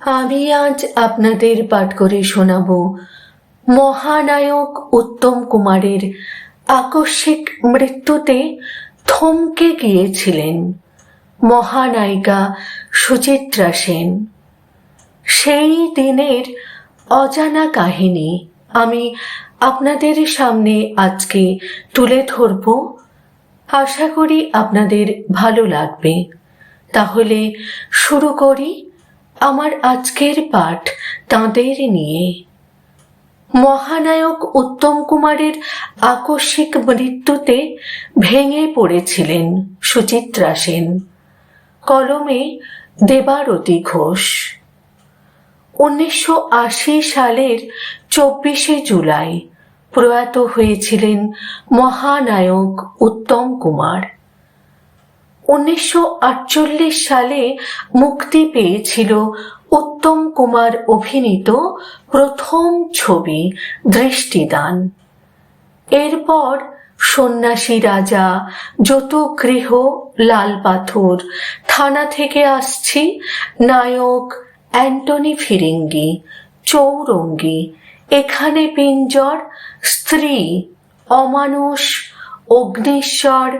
আমি আজ আপনাদের পাঠ করে শোনাব। মহানায়ক উত্তম কুমারের আকস্মিক মৃত্যুতে থমকে গিয়েছিলেন মহানায়িকা সুচিত্রা সেন। সেই দিনের অজানা কাহিনী আমি আপনাদের সামনে আজকে তুলে ধরব। আশা করি আপনাদের ভালো লাগবে। তাহলে শুরু করি আমার আজকের পাঠ তাঁদের নিয়ে। মহানায়ক উত্তম কুমারের আকস্মিক মৃত্যুতে ভেঙে পড়েছিলেন সুচিত্রা সেন। কলমে দেবারতী ঘোষ। উনিশশো আশি সালের চব্বিশে জুলাই প্রয়াত হয়েছিলেন মহানায়ক উত্তম কুমার। উনিশশো আটচল্লিশ সালে মুক্তি পেয়েছিল উত্তম কুমার অভিনীত প্রথম ছবি দৃষ্টিদান। এরপর সন্ন্যাসী রাজা যতগৃহ লাল পাথর, থানা থেকে আসছি নায়ক অ্যান্টনি ফিরিঙ্গি, চৌরঙ্গি, এখানে পিঞ্জর, স্ত্রী অমানুষ, অগ্নিশ্বর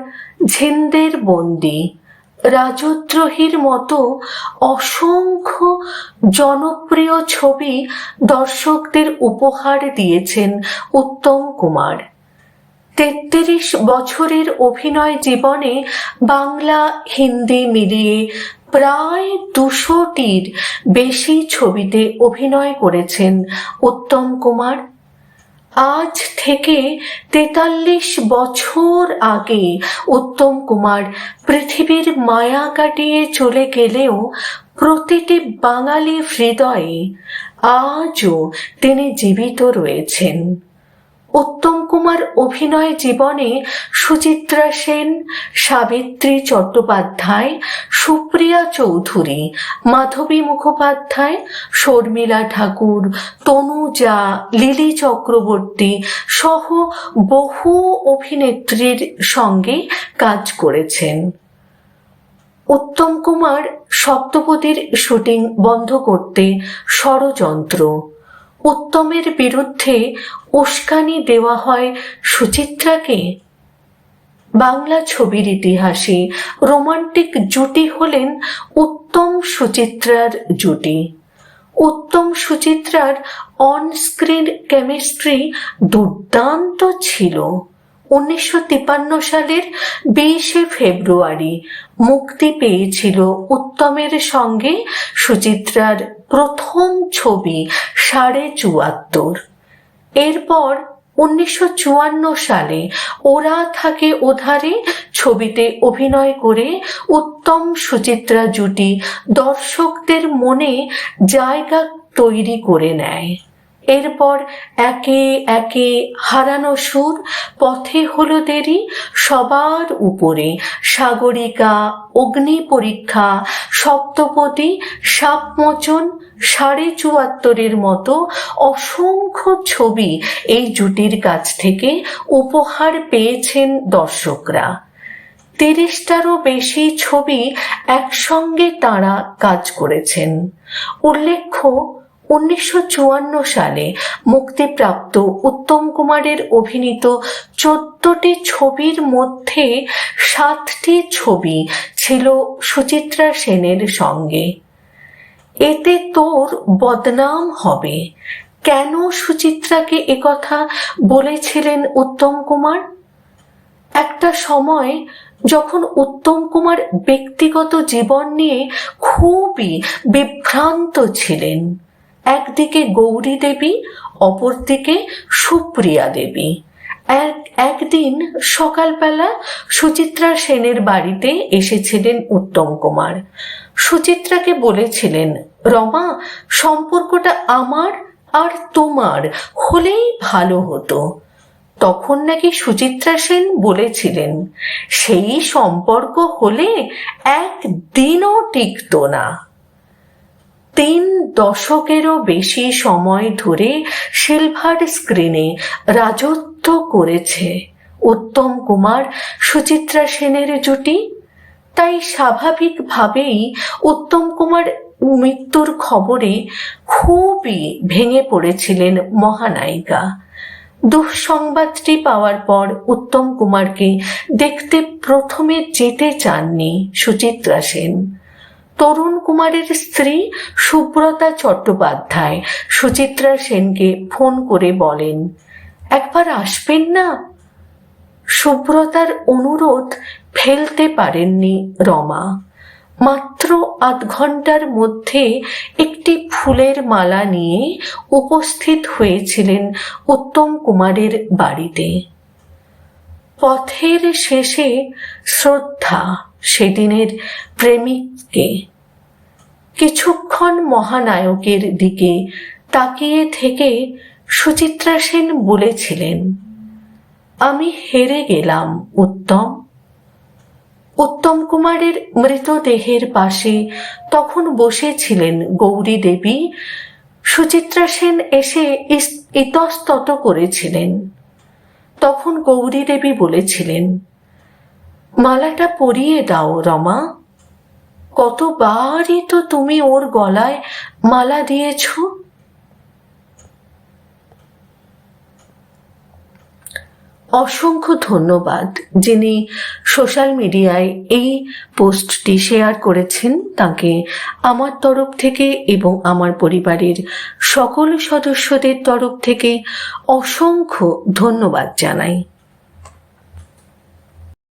ঝিন্দের বন্দি। রাজদ্রোহীর মতো অসংখ্য জনপ্রিয় ছবি দর্শকদের উপহার দিয়েছেন উত্তম কুমার। তেত্রিশ বছরের অভিনয় জীবনে বাংলা, হিন্দি মিলিয়ে প্রায় দুশোটির বেশি ছবিতে অভিনয় করেছেন উত্তম কুমার। আজ থেকে তেতাল্লিশ বছর আগে উত্তম কুমার পৃথিবীর মায়া কাটিয়ে চলে গেলেও প্রতিটি বাঙালি হৃদয়ে আজও তিনি জীবিত রয়েছেন। উত্তম কুমার অভিনয় জীবনে সুচিত্রা সেন, সাবিত্রী চট্টোপাধ্যায়, সুপ্রিয়া চৌধুরী, মাধবী মুখোপাধ্যায়, শর্মিলা ঠাকুর তনুজা লিলি চক্রবর্তী সহ বহু অভিনেত্রীর সঙ্গে কাজ করেছেন। উত্তম কুমার সপ্তপদীর শুটিং বন্ধ করতে ষড়যন্ত্র। উত্তমের বিরুদ্ধে উস্কানি দেওয়া হয় সুচিত্রাকে। বাংলা ছবির ইতিহাসে রোমান্টিক জুটি হলেন উত্তম সুচিত্রার জুটি। উত্তম সুচিত্রার অন স্ক্রিন কেমিস্ট্রি দুর্দান্ত ছিল। উনিশশো তিপান্ন সালের বিশে ফেব্রুয়ারি মুক্তি পেয়েছিল উত্তমের সঙ্গে সুচিত্রার প্রথম ছবি সাড়ে চুয়াত্তর। এরপর উনিশশো চুয়ান্ন সালে ওরা থাকে ওধারে ছবিতে অভিনয় করে উত্তম সুচিত্রা জুটি দর্শকদের মনে জায়গা তৈরি করে নেয়। এরপর একে একে হারানো সুর, পথে হলো দেরি, সবার উপরে সাগরিকা, অগ্নি পরীক্ষা, সপ্তপদী, সাপমোচন, সাড়ে চুয়াত্তরের মতো অসংখ্য ছবি এই জুটির কাছ থেকে উপহার পেয়েছেন দর্শকরা। তিরিশটারও বেশি ছবি একসঙ্গে তাঁরা কাজ করেছেন। উল্লেখ্য উনিশশো চুয়ান্ন সালে মুক্তিপ্রাপ্ত উত্তম কুমারের অভিনীত চোদ্দটি ছবির মধ্যে সাতটি ছবি ছিল সুচিত্রা সেনের সঙ্গে। এতে তোর বদনাম হবে। কেন সুচিত্রাকে একথা বলেছিলেন উত্তম কুমার? একটা সময় যখন উত্তম কুমার ব্যক্তিগত জীবন নিয়ে খুবই বিভ্রান্ত ছিলেন একদিকে গৌরী দেবী, অপরদিকে সুপ্রিয়া দেবী। এক, একদিন সকালবেলা সুচিত্রা সেনের বাড়িতে এসেছিলেন উত্তম কুমার। সুচিত্রাকে বলেছিলেন, রমা, সম্পর্কটা আমার আর তোমার হলেই ভালো হতো। তখন নাকি সুচিত্রা সেন বলেছিলেন, সেই সম্পর্ক হলে একদিনও টিকত না। তিন দশকেরও বেশি সময় ধরে সিলভার স্ক্রিনে রাজত্ব করেছে উত্তম কুমার সুচিত্রা সেনের জুটি। তাই স্বাভাবিকভাবেই উত্তম কুমার মৃত্যুর খবরে খুবই ভেঙে পড়েছিলেন মহানায়িকা। দুঃসংবাদটি পাওয়ার পর উত্তম কুমারকে দেখতে প্রথমে যেতে চাননি সুচিত্রা সেন। তরুণ কুমারের স্ত্রী সুব্রতা চট্টোপাধ্যায়। সুচিত্রা সেনকে ফোন করে বলেন, একবার আসবেন না? সুব্রতার অনুরোধ ফেলতে পারেননি রমা। মাত্র আধ ঘণ্টার মধ্যে একটি ফুলের মালা নিয়ে উপস্থিত হয়েছিলেন উত্তম কুমারের বাড়িতে। পথের শেষে শ্রদ্ধা সেদিনের প্রেমিককে। কিছুক্ষণ মহানায়কের দিকে তাকিয়ে থেকে সুচিত্রা সেন বলেছিলেন, আমি হেরে গেলাম, উত্তম। উত্তম কুমারের মৃতদেহের পাশে তখন বসেছিলেন গৌরী দেবী। সুচিত্রা সেন এসে ইতস্তত করেছিলেন। তখন গৌরী দেবী বলেছিলেন মালাটা পরিয়ে দাও, রমা। কতবারই তো তুমি ওর গলায় মালা দিয়েছ। অসংখ্য ধন্যবাদ যিনি সোশ্যাল মিডিয়ায় এই পোস্টটি শেয়ার করেছেন তাকে আমার তরফ থেকে এবং আমার পরিবারের সকল সদস্যদের তরফ থেকে অসংখ্য ধন্যবাদ জানাই।